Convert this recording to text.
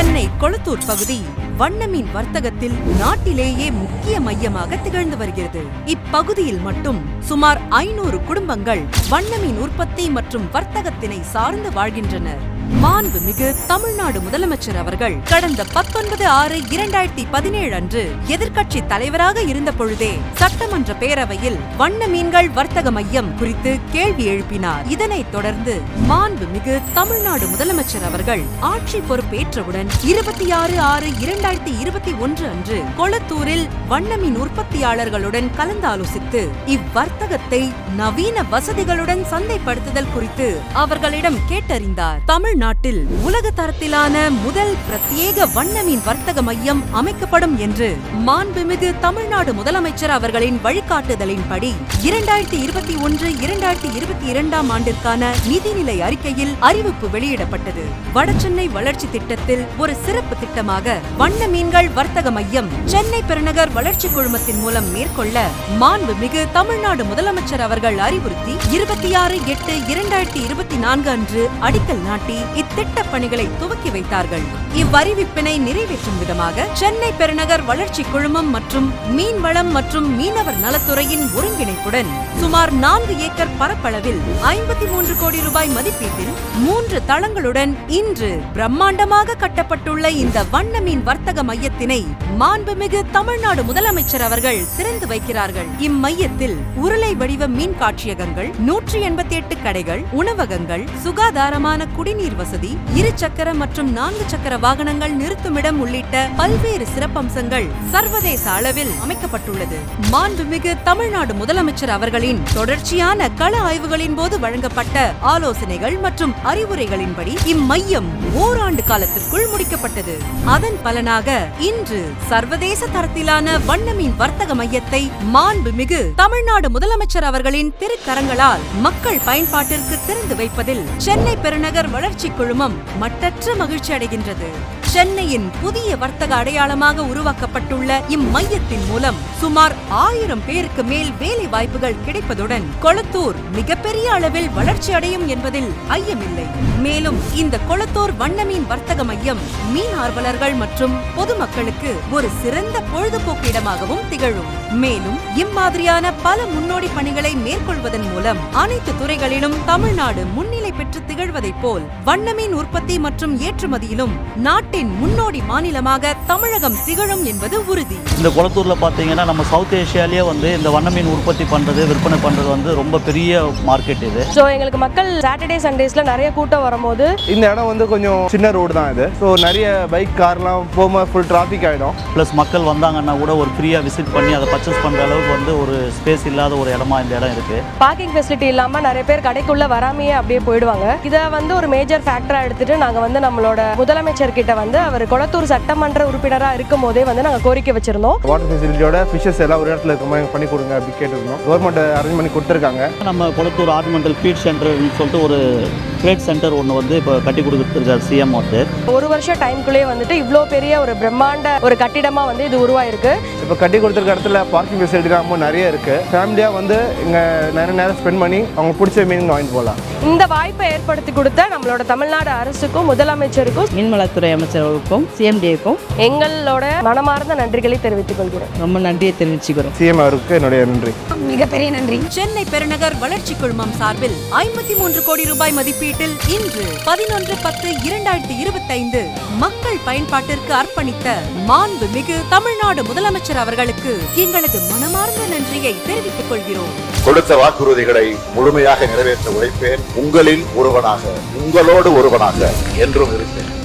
சென்னை கொளத்தூர் பகுதி வண்ணமீன் வர்த்தகத்தில் நாட்டிலேயே முக்கிய மையமாக திகழ்ந்து வருகிறது. இப்பகுதியில் மட்டும் சுமார் ஐநூறு குடும்பங்கள் வண்ணமீன் உற்பத்தி மற்றும் வர்த்தகத்தினை சார்ந்து வாழ்கின்றனர். மாண்புமிகு தமிழ்நாடு முதலமைச்சர் அவர்கள் கடந்த பத்தொன்பது ஆறு இரண்டாயிரத்தி பதினேழு அன்று எதிர்க்கட்சி தலைவராக இருந்த பொழுதே சட்டமன்ற பேரவையில் வண்ண மீன்கள் வர்த்தக மையம் குறித்து கேள்வி எழுப்பினார். இதனைத் தொடர்ந்து மாண்புமிகு தமிழ்நாடு முதலமைச்சர் அவர்கள் ஆட்சி பொறுப்பேற்றவுடன் இருபத்தி ஆறு ஆறு இரண்டாயிரத்தி இருபத்தி ஒன்று அன்று கொளத்தூரில் வண்ணமீன் உற்பத்தியாளர்களுடன் கலந்தாலோசித்து இவ்வர்த்தகத்தை நவீன வசதிகளுடன் சந்தைப்படுத்துதல் குறித்து அவர்களிடம் கேட்டறிந்தார். தமிழ் தமிழ்நாட்டில் உலக தரத்திலான முதல் பிரத்யேக வண்ணமீன் வர்த்தக மையம் அமைக்கப்படும் என்று மாண்புமிகு தமிழ்நாடு முதலமைச்சர் அவர்களின் வழிகாட்டுதலின்படி இரண்டாயிரத்தி இருபத்தி ஒன்று இரண்டாயிரத்தி இருபத்தி இரண்டாம் ஆண்டிற்கான நிதிநிலை அறிக்கையில் அறிவிப்பு வெளியிடப்பட்டது. வடசென்னை வளர்ச்சி திட்டத்தில் ஒரு சிறப்பு திட்டமாக வண்ண மீன்கள் வர்த்தக மையம் சென்னை பெருநகர் வளர்ச்சி குழுமத்தின் மூலம் மேற்கொள்ள மாண்புமிகு தமிழ்நாடு முதலமைச்சர் அவர்கள் அறிவுறுத்தி இருபத்தி ஆறு எட்டு இரண்டாயிரத்தி இருபத்தி நான்கு அன்று அடிக்கல் நாட்டி இத்திட்ட பணிகளை துவக்கி வைத்தார்கள். இவ்வறிவிப்பினை நிறைவேற்றும் விதமாக சென்னை பெருநகர் வளர்ச்சி குழுமம் மற்றும் மீன்வளம் மற்றும் மீனவர் நலத்துறையின் ஒருங்கிணைப்புடன் சுமார் நான்கு ஏக்கர் பரப்பளவில் ஐம்பத்தி மூன்று கோடி ரூபாய் மதிப்பீட்டில் மூன்று மூன்று தளங்களுடன் இன்று பிரம்மாண்டமாக கட்டப்பட்டுள்ள இந்த வண்ண மீன் வர்த்தக மையத்தினை மாண்புமிகு தமிழ்நாடு முதலமைச்சர் அவர்கள் திறந்து வைக்கிறார்கள். இம்மையத்தில் உருளை வடிவ மீன் காட்சியகங்கள் நூற்றி எண்பத்தி எட்டு கடைகள் உணவகங்கள் சுகாதாரமான குடிநீர் வசதி இரு சக்கர மற்றும் நான்கு சக்கர வாகனங்கள் நிறுத்துமிடம் உள்ளிட்ட பல்வேறு சிறப்பம்சங்கள் சர்வதேச அளவில் அமைக்கப்பட்டுள்ளது. மாண்புமிகு தமிழ்நாடு முதலமைச்சர் அவர்களின் தொடர்ச்சியான கள ஆய்வுகளின் போது வழங்கப்பட்ட ஆலோசனைகள் மற்றும் அறிவுரை அறிவுரைகளின்படி இம்மையம் ஓராண்டு காலத்திற்குள் முடிக்கப்பட்டது. அதன் பலனாக இன்று சர்வதேச தரத்திலான வண்ணமீன் வர்த்தக மையத்தை மாண்புமிகு தமிழ்நாடு முதலமைச்சர் அவர்களின் திருக்கரங்களால் மக்கள் பயன்பாட்டிற்கு திறந்து வைப்பதில் சென்னை பெருநகர் வளர்ச்சி குழுமம் மட்டற்ற மகிழ்ச்சி அடைகின்றது சென்னையின் புதிய வர்த்தக அடையாளமாக உருவாக்கப்பட்டுள்ள இம்மையத்தின் மூலம் சுமார் ஆயிரம் பேருக்கு மேல் வேலை வாய்ப்புகள் கிடைப்பதுடன் கொளத்தூர் மிகப்பெரிய அளவில் வளர்ச்சி அடையும் என்பதில் ஐயமில்லை. மேலும் இந்த கொளத்தூர் வண்ணமீன் வர்த்தக மையம் மீன் ஆர்வலர்கள் மற்றும் பொதுமக்களுக்கு ஒரு சிறந்த பொழுதுபோக்கு இடமாகவும் திகழும். மேலும் இம்மாதிரியான பல முன்னோடி பணிகளை மேற்கொள்வதன் மூலம் அனைத்து துறைகளிலும் தமிழ்நாடு முன்னிலை பெற்று திகழ்வதைப் போல் வண்ணமீன் உற்பத்தி மற்றும் ஏற்றுமதியிலும் நாட்டின் முன்னோடி மாநிலமாக தமிழகம் திகழும் என்பது உறுதி. இந்த குளத்தூரில் பார்த்தீங்கன்னா நம்ம சவுத் ஏஷியாலேயே வந்து இந்த வண்ண மீன் உற்பத்தி பண்ணுறது விற்பனை பண்ணுறது வந்து ரொம்ப பெரிய மார்க்கெட் இது. ஸோ எங்களுக்கு மக்கள் சாட்டர்டே சண்டேஸ்ல நிறைய கூட்டம் வரும்போது இந்த இடம் வந்து கொஞ்சம் சின்ன ரோடு தான் இது. ஸோ நிறைய பைக் கார்லாம் போகும்போது ஃபுல் டிராஃபிக் ஆகிடும் ப்ளஸ் மக்கள் வந்தாங்கன்னா கூட ஒரு ஃப்ரீயாக விசிட் பண்ணி அதை பர்ச்சேஸ் பண்ணுற அளவுக்கு வந்து ஒரு ஸ்பேஸ் இல்லாத ஒரு இடமா இந்த இடம் இருக்குது பார்க்கிங் ஃபெசிலிட்டி இல்லாம நிறைய பேர் கடைக்குள்ள வராமையே அப்படியே போயிடுவாங்க. இதை வந்து ஒரு மேஜர் ஃபேக்டரா எடுத்துட்டு நாங்க வந்து நம்மளோட முதலமைச்சர் கிட்ட வந்து அவர் கொளத்தூர் சட்டமன்ற உறுப்பினரா இருக்கும் போதே வந்து நாங்க கோரிக்கை வச்சிருந்தோம். வாட்டர் ஃபெசிலிட்டியோட ஃபிஷஸ் எல்லாம் ஒரு இடத்துல இருக்க மாதிரி பண்ணி கொடுங்க அப்படி கேட்டிருந்தோம். கவர்மெண்ட் அரேஞ்ச் பண்ணி கொடுத்துருக்காங்க. நம்ம குளத்தூர் ஆர்னமெண்டல் ஃபீட் சென்டர்னு சொல்லிட்டு ஒரு ட்ரேட் சென்டர் ஒன்று வந்து இப்போ கட்டி கொடுத்துருக்காரு சிஎம் வந்து ஒரு வருஷம் டைம்குள்ளேயே வந்துட்டு இவ்வளோ பெரிய ஒரு பிரம்மாண்ட ஒரு கட்டிடமா வந்து இது உருவாயிருக்கு. இப்போ கட்டி கொடுத்துருக்க இடத்துல பார்க்கிங் ஃபெசிலிட்டிலாம் ரொம்ப நிறைய இருக்குது ஃபேமிலியாக வந்து இங்கே நிறைய நேரம் ஸ்பெண்ட் பண்ணி அவங்க பிடிச்ச மீன் வாங்கிட்டு போகலாம். இந்த வாய்ப்பை ஏற்படுத்தி கொடுத்த நம்மளோட தமிழ்நாடு அரசுக்கும் முதலமைச்சருக்கும் மீன்வளத்துறை அமைச்சர்களுக்கும் சிஎம்டிஏக்கும் எங்களோட மனமார்ந்த நன்றிகளை தெரிவித்துக் கொள்கிறேன். ரொம்ப நன்றியை தெரிவிச்சுக்கிறோம். சிஎம் அவருக்கு என்னுடைய நன்றி. மிகப்பெரிய நன்றி. சென்னை பெருநகர் வளர்ச்சி குழுமம் சார்பில் ஐம்பத்தி மூன்று கோடி ரூபாய் மதிப்பீட்டில் இன்று பதினொன்று பத்து இரண்டாயிரத்தி இருபத்தைந்து மக்கள் பயன்பாட்டிற்கு அர்ப்பணித்த மாண்பு மிகு தமிழ்நாடு முதலமைச்சர் அவர்களுக்கு எங்களது மனமார்ந்த நன்றியை தெரிவித்துக் கொள்கிறோம். கொடுத்த வாக்குறுதிகளை முழுமையாக நிறைவேற்ற உழைப்பேன். உங்களில் ஒருவனாக உங்களோடு ஒருவனாக என்றும் இருப்பேன்.